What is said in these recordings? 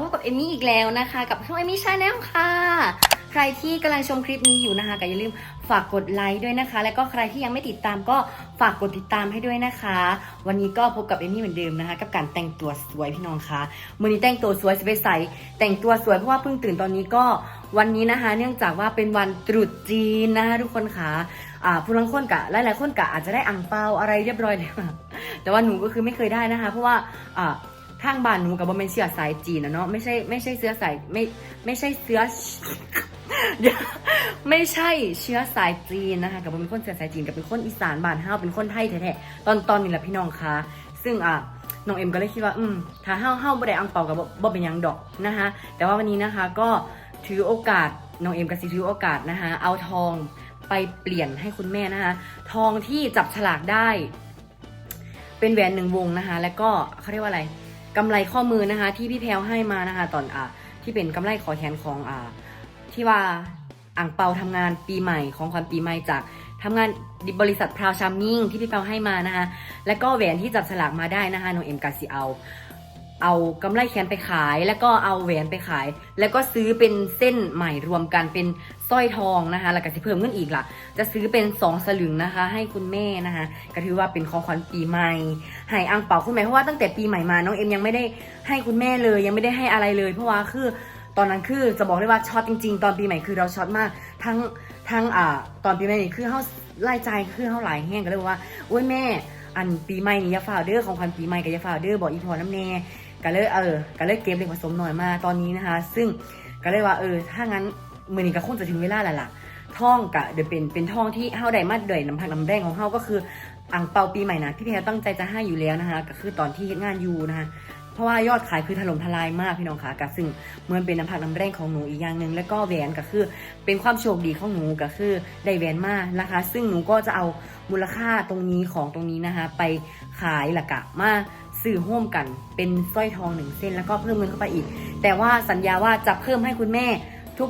พบกับเอมมี่อีกแล้วนะคะ กับช่องเอมมี่ชาแนลค่ะ ใครที่กำลังชมคลิปนี้อยู่นะคะก็อย่าลืมฝากกดไลค์ด้วยนะคะ แล้วก็ใครที่ยังไม่ติดตามก็ฝากกดติดตามให้ด้วยนะคะ วันนี้ก็พบกับเอมมี่เหมือนเดิมนะคะ กับการแต่งตัวสวยพี่น้องคะมือนี้แต่งตัวสวยสไปใสแต่งตัวสวยเพราะว่าเพิ่งตื่นตอนนี้ก็วันนี้นะคะ เนื่องจากว่าเป็นวันตรุษจีนนะคะทุกคนคะอ่าผู้ลังคนกะหลายๆคนกะอาจจะได้อังเปาอะไรเรียบร้อยแล้วแต่ว่าหนูก็คือไม่เคยได้นะคะ เพราะว่า ทางบ้านหนูกับบอมเป็นเชื้อสายจีนนะเนาะไม่ใช่ไม่ใช่เชื้อสายไม่ไม่ใช่เชื้อเดี๋ยวไม่ใช่เชื้อสายจีนนะคะกับบอมเป็นคนเชื้อสายจีนกับเป็นคนอีสานบ้านเฮาเป็นคนไทยแท้ๆตอนตอนนี้แหละพี่น้องคะซึ่งอะน้องเอ็มก็เลยคิดว่าอืมถ้าเฮาเฮาบ่ได้อังเปากับบ่เป็นยังดอกนะคะแต่ว่าวันนี้นะคะก็ถือโอกาสน้องเอ็มกับสิถือโอกาสนะคะเอาทองไปเปลี่ยนให้คุณแม่นะคะทองที่จับฉลากได้ เป็นแหวนหนึ่งวงนะคะ แล้วก็เขาเรียกว่าอะไร กำไรข้อมือนะคะ ที่พี่แพลวให้มานะคะ ตอนอ่าที่เป็นกำไรขอแขนของอ่าที่ว่าอ่างเปาทำงานปีใหม่ของความปีใหม่จากทำงานบริษัทพราวชามิ่งที่พี่แพลวให้มานะคะ และก็แหวนที่จับฉลากมาได้นะคะน้องเอ็มกาซิเอา เอากำไรแขนไปขาย แล้วก็เอาแหวนไปขาย แล้วก็ซื้อเป็นเส้นใหม่รวมกันเป็นสร้อยทองนะคะ แล้วก็สิเพิ่มขึ้นอีกล่ะ จะซื้อเป็นสองสลึงนะคะ ให้คุณแม่นะคะ ก็ถือว่าเป็นของขวัญปีใหม่ให้อังเปาคุณแม่เพราะว่าตั้งแต่ปีใหม่มาน้องเอ็มยังไม่ได้ให้คุณแม่เลย ยังไม่ได้ให้อะไรเลย เพราะว่าคือตอนนั้นคือจะบอกเลยว่าช็อตจริง ๆ ตอนปีใหม่คือเราช็อตมากทั้งทั้งอ่าตอนปีใหม่นี่คือเขาไล่ใจคือเขาหลายแห้งก็เลยว่าโอ้ยแม่อันปีใหม่นี่ยาฝ่าเด้อของขวัญปีใหม่กับยาฝ่าเด้อบอกอีพอน้ำแน่ ก็เลยเออก็เลยเก็บเล็กผสมหน่อยมาตอนนี้นะคะ ซึ่งก็เลยว่าเออถ้างั้นมือนี้ก็คงจะถึงเวลาแล้วล่ะท่องกะเดี๋ยวเป็นเป็นท่องที่เฮาได้มาด้วยน้ำพักน้ำแรงของเฮาก็คืออ่างเปาปีใหม่นะพี่แพรตั้งใจจะให้อยู่แล้วนะคะก็คือตอนที่งานอยู่นะคะเพราะว่ายอดขายคือถล่มทลายมากพี่น้องคะก็ซึ่งเหมือนเป็นน้ำพักน้ำแรงของหนูอีกอย่างหนึ่งแล้วก็แหวนก็คือเป็นความโชคดีของหนูก็คือได้แหวนมากนะคะ ซึ่งหนูก็จะเอามูลค่าตรงนี้ของตรงนี้นะคะ ไปขายหลักะมา ซื้อห่วมกัน เป็นสร้อยทองหนึ่งเส้นแล้วก็เพิ่มเงินเข้าไปอีก แต่ว่าสัญญาว่าจะเพิ่มให้คุณแม่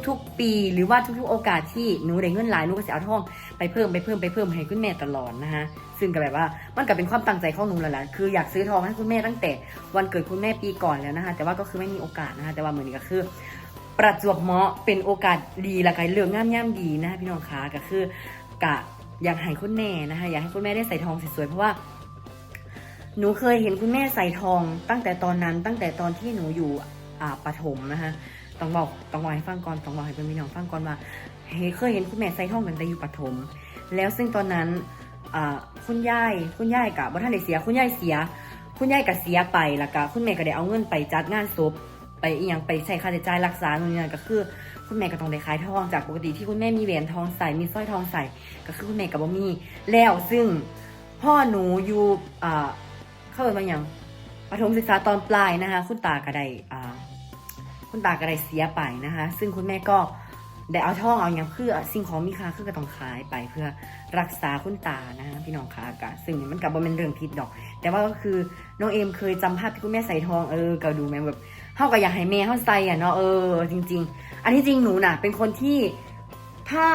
ทุกๆ ปี หรือว่าทุกๆ โอกาสที่หนูได้เงินหลายหนูก็จะเอาทองไปเพิ่มไปเพิ่มไปเพิ่มให้คุณแม่ตลอดนะคะซึ่งก็แบบว่ามันก็เป็นความตั้งใจของหนูแล้วแหละคืออยากซื้อทองให้คุณแม่ตั้งแต่วันเกิดคุณแม่ปีก่อนแล้วนะคะแต่ว่าก็คือไม่มีโอกาสนะคะแต่ว่าเหมือนก็คือประจวบเหมาะเป็นโอกาสดีละก็เรื่องงามย่ำดีนะคะพี่น้องคะก็คือกะอยากให้คุณแม่นะคะอยากให้คุณแม่ได้ใส่ทองสวยๆเพราะว่า หนูเคยเห็นคุณแม่ใส่ทอง ตั้งแต่ตอนนั้นตั้งแต่ตอนที่หนูอยู่อ่าปฐมนะคะต้องบอกต้องบอกให้ฟังก่อนต้องบอกให้เพื่อนพี่น้องฟังก่อนว่าเคยเห็นคุณแม่ใส่ทองตั้งแต่อยู่ปฐมแล้วซึ่งตอนนั้นอ่าคุณยายคุณยายกับบ่ท่านได้เสีย คุณยายเสีย คุณยายก็เสียไปแล้วก็คุณแม่ก็ได้เอาเงินไปจัดงานศพไปอีหยังไปใช้ค่าใช้จ่ายรักษานู่นนี่นั่นก็คือ คุณแม่ก็ต้องได้ขายทองจากปกติที่คุณแม่มีแหวนทองใส่มีสร้อยทองใส่ก็คือคุณแม่กับบ่มีแล้วซึ่งพ่อหนูอยู่อ่า เข้าไปบางอย่างประถมศึกษาตอนปลายนะคะ คุณตาก็ได้คุณตาก็ได้เสียไปนะคะ ซึ่งคุณแม่ก็ได้เอาท่องเอาอย่างเพื่อสิ่งของมีค่าคือก็ต้องขายไปเพื่อรักษาคุณตานะคะพี่น้องคะกะซึ่งมันกับว่าเป็นเรื่องผิดดอก แต่ว่าก็คือน้องเอมเคยจำภาพที่คุณแม่ใส่ทองเออก็ดูแม่แบบเท่ากับอยากให้แม่เข้าใส่อะเนาะเออจริง ๆ อันที่จริงหนูน่ะ เป็นคนที่ถ้า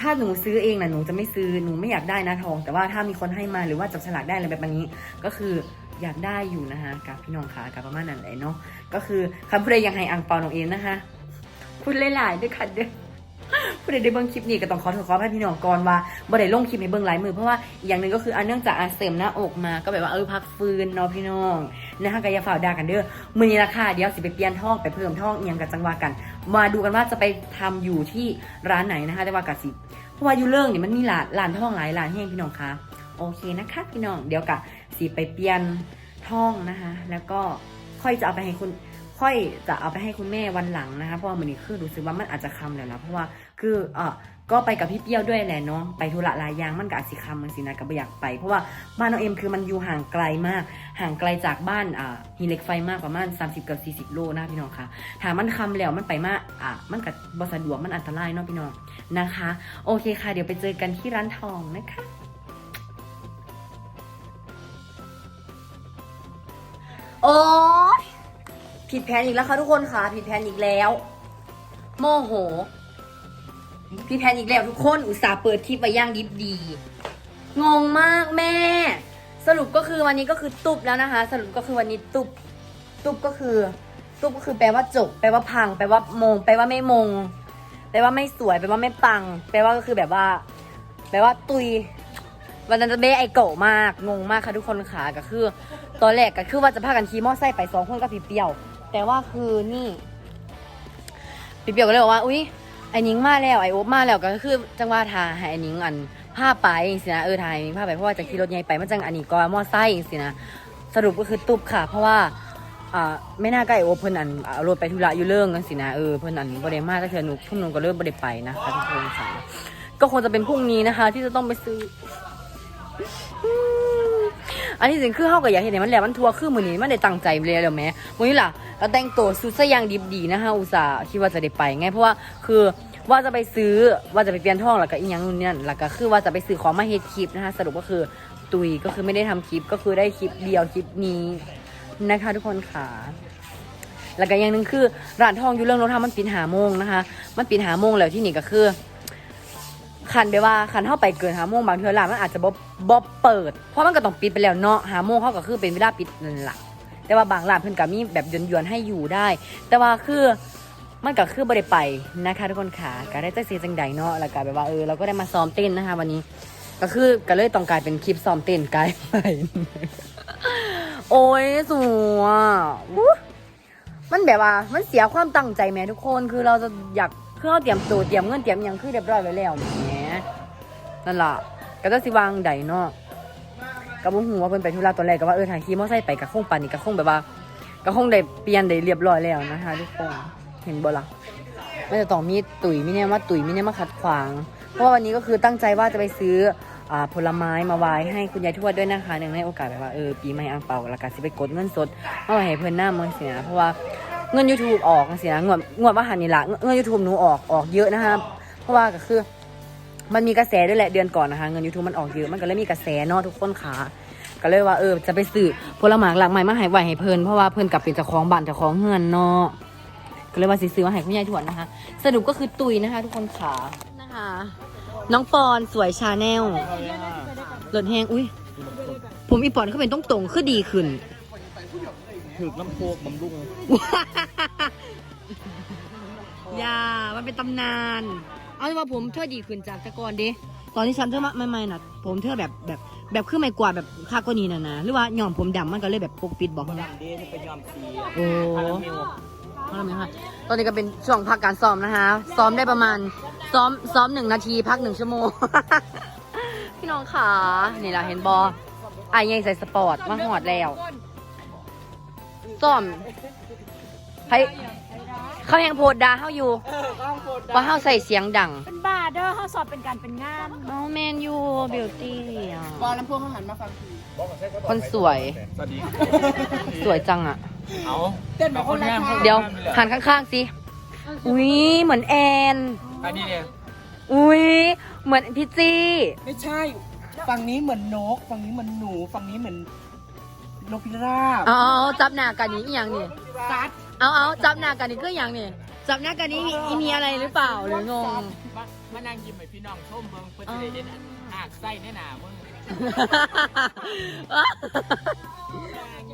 ถ้าหนูซื้อเองน่ะหนูจะไม่ซื้อหนูไม่อยากได้นะทอง แต่ว่าถ้ามีคนให้มาหรือว่าจับฉลากได้อะไรแบบนี้ก็คือ อยากได้อยู่นะคะกับพี่น้องค่ะกับประมาณนั้นเลยเนาะก็คือคำพูดใดยังให้อังเปาน้องเอ็มนะคะพูดหลายๆด้วยค่ะเด้อพูดใดได้เบิ้งคลิปนี้ก็ต้องขอโทษขอพี่น้องก่อนว่าบ่ได้ลงคลิปให้เบิ้งหลายมือเพราะว่าอย่างหนึ่งก็คืออันเนื่องจากอันเสริมหน้าอกมาก็แบบว่าเออพักฟื้นเนาะพี่น้องนะคะก็อย่าฝ่าด่ากันเด้อมือนี้ราคาเดี๋ยวสิไปเปลี่ยนท่องไปเพิ่มท่องเอียงกับจังหวะกัน มาดูกันว่าจะไปทำอยู่ที่ร้านไหนนะคะแต่ว่ากะสิเพราะว่าอยู่เรื่องนี่มันมีหลานหลานท่องหลายหลานแห้งพี่น้องคะโอเคนะคะพี่น้องเดี๋ยวกะ สิไปเปลี่ยนท่องนะคะ แล้วก็ค่อยจะเอาไปให้คุณค่อยจะเอาไปให้คุณแม่วันหลังนะคะเพราะว่ามันนี่คือรู้สึกว่ามันอาจจะคำแล้วนะเพราะว่าคือเออก็ไปกับพี่เปี้ยวด้วยแหละเนาะไปธุระลายยางมันก็อาจสิคำมันสินะก็ไม่อยากไปเพราะว่าบ้านน้องเอ็มคือมันอยู่ห่างไกลมาก ห่างไกลจากบ้านอ่าหินเล็กไฟมากประมาณ 30 กับ 40 โลนะพี่น้องคะถามันคำแล้วมันไปมากอะมันกับบสะดวกมันอันตรายเนาะพี่น้องนะคะ โอเคค่ะ เดี๋ยวไปเจอกันที่ร้านทองนะคะ โอ้ยผิดแผนอีกแล้วค่ะทุกคนค่ะ ผิดแผนอีกแล้ว โมโห ผิดแผนอีกแล้วทุกคนอุตส่าห์เปิดคลิปไปย่างดิบดี งงมากแม่ สรุปก็คือวันนี้ก็คือตุบแล้วนะคะ สรุปก็คือวันนี้ตุบตุบก็คือตุบก็คือแปลว่าจบ แปลว่าพัง แปลว่ามง แปลว่าไม่มง แปลว่าไม่สวย แปลว่าไม่ปัง แปลว่าก็คือแบบว่า แปลว่าตุย วันนั้นจะเบ้ไอโกะมาก งงมากค่ะทุกคนค่ะ ก็คือ ตอนแรกก็คือว่าจะพากันขี่มอไซค์ไปสองคนกับพี่เปียว แต่ว่าคือนี่พี่เปียวก็เลยบอกว่า อุ้ยไอ้นิงมาแล้วไอโอ๊บมาแล้วก็คือ จังว่าทาให้ไอ้นิงอันผ้าไปสินะเออทายนิงผ้าไปเพราะว่าจะขี่รถใหญ่ไปมันจังอันนี้ก็มอไซค์สินะสรุปก็คือตุบค่ะ เพราะว่าอ่าไม่น่าใกล้โอเพิ่นอันเอารถไปธุระอยู่เรื่องกันสินะเออเพิ่นอันบ่ได้มาก็เทื่อหนุทุ่มนงก็เริ่มบ่ได้ไปนะคะทุกคนค่ะก็คงจะเป็นพรุ่งนี้นะคะ ที่จะต้องไปซื้อ อันที่จริงคือเฮาก็อยากเห็นมันแล้วมันทัวร์คือมื้อนี้มันได้ตั้งใจเลยแล้วแหมมื้อนี้ล่ะเราแต่งตัวสุดซะอย่างดิบดีนะคะอุตส่าห์คิดว่าจะได้ไปไงเพราะว่าคือว่าจะไปซื้อว่าจะไปเปลี่ยนท่องแล้วก็อีกอย่างนู่นนี่แล้วก็คือว่าจะไปซื้อของมาเฮ็ดคลิปนะคะสรุปก็คือตุยก็คือไม่ได้ทำคลิปก็คือได้คลิปเดียวคลิปนี้นะคะทุกคนค่ะแล้วก็อย่างหนึ่งคือร้านทองอยู่เรื่องรถทำมันปิดหาโมงนะคะ มันปิดหาโมงแล้วที่นี่ก็คือ คันไปว่าคันเข้าไปเกินหาโมงบางเทื่อร้านมันอาจจะบ่บ่เปิด เพราะมันก็ต้องปิดไปแล้วเนาะหาโมงเขาก็คือเป็นเวลาปิดนั่นแหละแต่ว่าบางร้านเพิ่นก็มีแบบยวนๆให้อยู่ได้ แต่ว่าคือมันก็คือบ่ได้ไปนะคะทุกคนค่ะก็ได้ใจเสียจังใดเนาะแล้วก็แบบว่าเออเราก็ได้มาซ้อมเต้นนะคะ วันนี้ ก็คือก็เลยต้องกลายเป็นคลิปซ้อมเต้นกลายไปโอ้ยสวยมันแบบว่ามันเสียความตั้งใจแหม่ทุกคนคือเราจะอยากคือเราเตรียมตัวเตรียมเงินเตรียมหยังคือเรียบร้อยไว้แล้ว นั่นล่ะก็จะสิวางใดเนาะก็บ่ฮู้ว่าเพิ่นไปธุระตอนแรกก็ว่าเออทางขี่มอไซค์ไปก็คงปานนี้ก็คงแบบว่าก็คงได้เปลี่ยนได้เรียบร้อยแล้วนะคะทุกคนเห็นบ่ล่ะมันจะต้องมีตุ๋ยมีเนี่ยมาตุ๋ยมีเนี่ยมาขัดขวาง เพราะว่าวันนี้ก็คือตั้งใจว่าจะไปซื้ออ่าผลไม้มาไว้ให้คุณยายทวดด้วยนะคะเนื่งในโอกาสแบบว่าเออปีใหม่อังเปาแล้วก็สิไปกดเงินสดมาไว้ให้เพิ่อนหน้ามือเสียเพราะว่าเงิน YouTube ออกจังซี่นะงวดงวดว่าหันนี่ละเงินเงิน YouTube หนูออกออกเยอะนะคะเพราะว่าก็คือ มันมีกระแสด้วยแหละเดือนก่อนนะคะ เงิน YouTube มันออกเยอะ มันก็เลยมีกระแสเนาะทุกคนค่ะก็เลยว่าเออจะไปซื้อผลไม้หลักใหม่มาให้ไหวให้เพิ่นเพราะว่าเพิ่นกลับเป็นเจ้าของบ้านเจ้าของเฮือนเนาะก็เลยว่าสิซื้อมาให้คุณยายทวดนะคะ สรุปก็คือตุยนะคะ ทุกคนขานะคะ น้องปอนสวยชาแนลหลดแหงอุ้ยผมอีปอนเขาเป็นต้องตรงๆคือดีขึ้นถึกน้ำโคกบำรุงอย่ามันเป็นตำนาน เอาเป็นว่าผมเธอดีขึ้นจากแต่ก่อนดิตอนที่ฉันเธอมาใหม่ๆน่ะ ผมเธอแบบแบบแบบคือไม่กวาดแบบคากว่านี้น่ะนะหรือว่าหย่อมผมดำมันก็เลยแบบปกปิดบอกดนะำเด้ที่ไปยอมสีโอ้คาราเมลเพราะอะไรไหมคะตอนนี้ก็เป็นช่วงพักการซ้อมนะคะ ซ้อมได้ประมาณ ซ้อม ซ้อมหนึ่งนาที พักหนึ่งชั่วโมง พี่น้องขานี่ล่ะเห็นบอไอ้ยังใส่สปอร์ต มาหอดแล้ว ซ้อมใคร เขายังโพดดาเฮาอยู่ว่าเฮาใส่เสียงดังเป็นบาเด้อเขาสอบเป็นการเป็นงานน้องแมนยูบิวตี้อะบอลลำโพงเขาหันมาฟังทีคนสวย สวัสดีสวยจังอะ เอาเต้นแบบคนละท่าเดี๋ยวหันข้างๆสิ อุ้ยเหมือนแอน อันนี้เนี่ยอุ้ยเหมือนพี่จี้ ไม่ใช่ ฝั่งนี้เหมือนนก ฝั่งนี้เหมือนหนู ฝั่งนี้เหมือนนกพิราบเอาเอาจับหน้ากันนี้อหย่างนี่ซัด เอาเอาจับหน้ากันนี้ก็อหย่างนี่จับหน้ากันนี้มีมีอะไรหรือเปล่าหรืองง มามานั่งยิ้มให้พี่น้องชมเบิ่งเพื่อจะได้เห็นหากไส้แน่หนามึง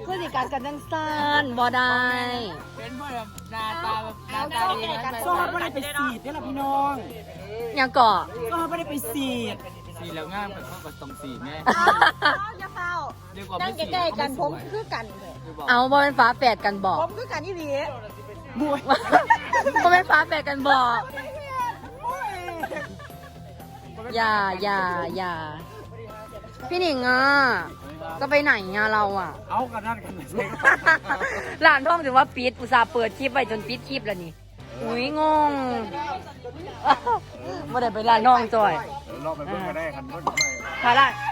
คือสิการกันจังสั้นบ่ได้เป็นเพื่อแบบหน้าตาแบบหน้าตาดีนะโซ่ไม่ได้ไปสีดนี่แหละพี่น้องยังเกาะโซ่ไม่ได้ไปสีดสีแล้วงามเป็นข้อกับตรงสีแม่ นั่ไม่งสีใกล้ๆกันผมคือกันเลยเอาบ่เป็นฟ้าแฝดกันบอกผมคือกันนี่ดีบวยบ่เป็นฟ้าแฝดกันบอกอย่าอย่าอย่าพี่หนิงอะจะไปไหนอะเราอะ เอากันนั่นกันใช่ก็หลานท่องถือว่าปิดอุตส่าห์เปิดคลิปไว้จนปิดคลิปแล้วนี่อุ้ยงงไม่ได้ไปร้านท่องจอยรอบไปเพิ่งก็ได้คันเพิ่งไปถ้าร้านเงิน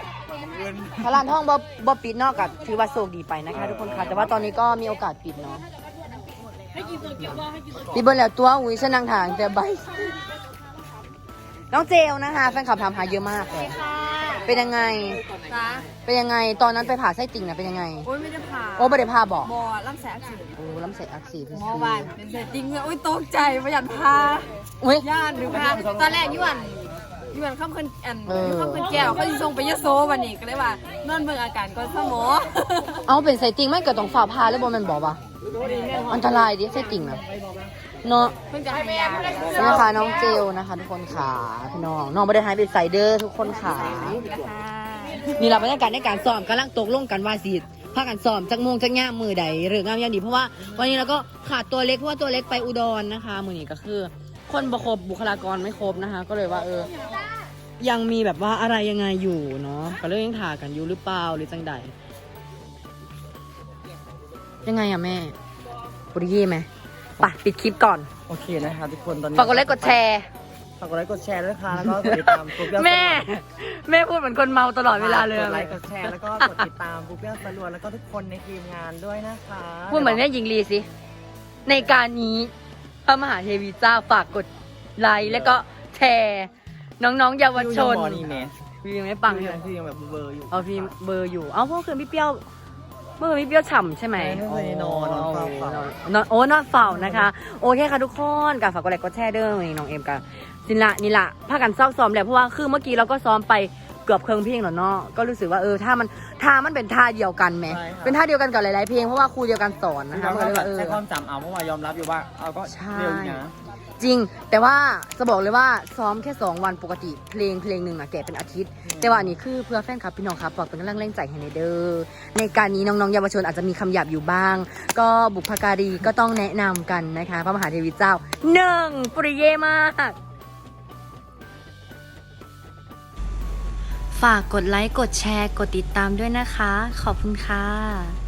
ถ้าร้านท่องบ่บ่ปิดเนอกกับถือว่าโชคดีไปนะคะ ทุกคนค่ะ แต่ว่าตอนนี้ก็มีโอกาสปิดเนาะปิดเบนแล้วตัวอุ้ยฉันนั่งทางแต่ใบน้องเจลนะคะแฟนคลับถามหาเยอะมากเลยค่ะเป็นยังไง จ้าเป็นยังไง ตอนนั้นไปผ่าไส้ติ่งนะเป็นยังไง โอ้ยไม่ได้ผ่าโอ้ไม่ได้ผ่าบอกบอลำแสงสีโอ้ลำไส้อักเสบหมอวานเป็นเสร็จจริงเลยโอ้ยตกใจประหยัดพาอุ้ยญาติหรือพาตอนแรกยวน ยวนข้ามคืนอันเออข้ามคืนแก้วเขาจะส่งไปยโสวันนี้ก็เลยว่านอนเบิ่งอาการก่อนสมอเอาเป็นไส้ติ่งไม่เกิดต้องฝ่าผ่าแล้วบอมันบอกว่าอันตรายดิใช่ติ่งนะเนาะเพิ่งจะให้ยานี่นะคะน้องเจลนะคะ ทุกคนขาพี่น้องน้องไม่ได้หายไปใส่เด้อทุกคนขานี่เราบรรยากาศในการซ้อมกำลังตกลงกันว่าสิพากันซ้อมจักโมงจักย่ามมือใดหรืองามยามดีเพราะว่าวันนี้เราก็ขาดตัวเล็กเพราะว่าตัวเล็กไปอุดรนะคะ มือนี้ก็คือ คนบครบบุคลากรไม่ครบนะคะ ก็เลยว่าเออ ยังมีแบบว่าอะไรยังไงอยู่เนาะก็เลยยังถ่ากันอยู่หรือเปล่าหรือจังใดยังไงอะแม่ปุริยี่ไหมไปปิดคลิปก่อน โอเคนะคะทุกคนตอนนี้ฝากกดไลค์กดแชร์ฝากกดไลค์กดแชร์ด้วยค่ะแล้วก็กดติดตามปุ๊บเปี้ยวแม่ แม่พูดเหมือนคนเมาตลอดเวลาเลยกอะดไลค์กดแชร์แล้วก็กดติดตามปุ๊บเปี้ยวสรวนแล้วก็ทุกคนในทีมงานด้วยนะคะพูดเหมือนแม่หญิงลีสิในการนี้พระมหาเทวีเจ้าฝากกดไลค์แล้วก็แชร์ น้องๆเยาวชนยูยังบอกนี่แม่พี่ยังไม่ปังพี่เลยัยงพี่ยังแบบเบอร์อยู่เอาพี่เบอร์อยู่ เอาเพราะคืนพี่เปรี้ยว เมื่อคืนพี่เปรี้ยวฉ่ำใช่ไหมใช่เมื่อคืนนอนนอนเฝ้าเฝ้านอนโอ้นอนเฝ้านะคะ โอเคค่ะทุกคนกับฝากกดไลค์กดแชร์เด้อนี่น้องเอ็มกับสินละนี่ละพากันซ้อมซ้อมแหละเพราะว่าคือเมื่อกี้เราก็ซ้อมไปเกือบเครื่องเพลงแล้วเนาะก็รู้สึกว่าเออถ้ามันท่ามันเป็นท่าเดียวกันไหมใช่ค่ะเป็นท่าเดียวกันกับหลายๆเพลงเพราะว่าครูเดียวกันสอนนะนะคะคะมันก็เลยว่าเออใช้ความจำเอาเพราะว่ายอมรับอยู่ว่าเอาก็ใช่เร็วอยู่นะ จริง แต่ว่าจะบอกเลยว่าซ้อมแค่ 2 วันปกติเพลงเพลงหนึ่งอะแกะเป็นอาทิตย์ แต่ว่าอันนี้คือเพื่อแฟนคลับพี่น้องครับฝากเป็นกำลังแรงใจให้ในเด้อในการนี้น้องๆเยาวชนอาจจะมีคำหยาบอยู่บ้าง ก็บุพการีก็ต้องแนะนำกันนะคะ พระมหาเทวีเจ้าหนึ่งปริเยมาก ฝากกดไลค์ กดแชร์ กดติดตามด้วยนะคะ ขอบคุณค่ะ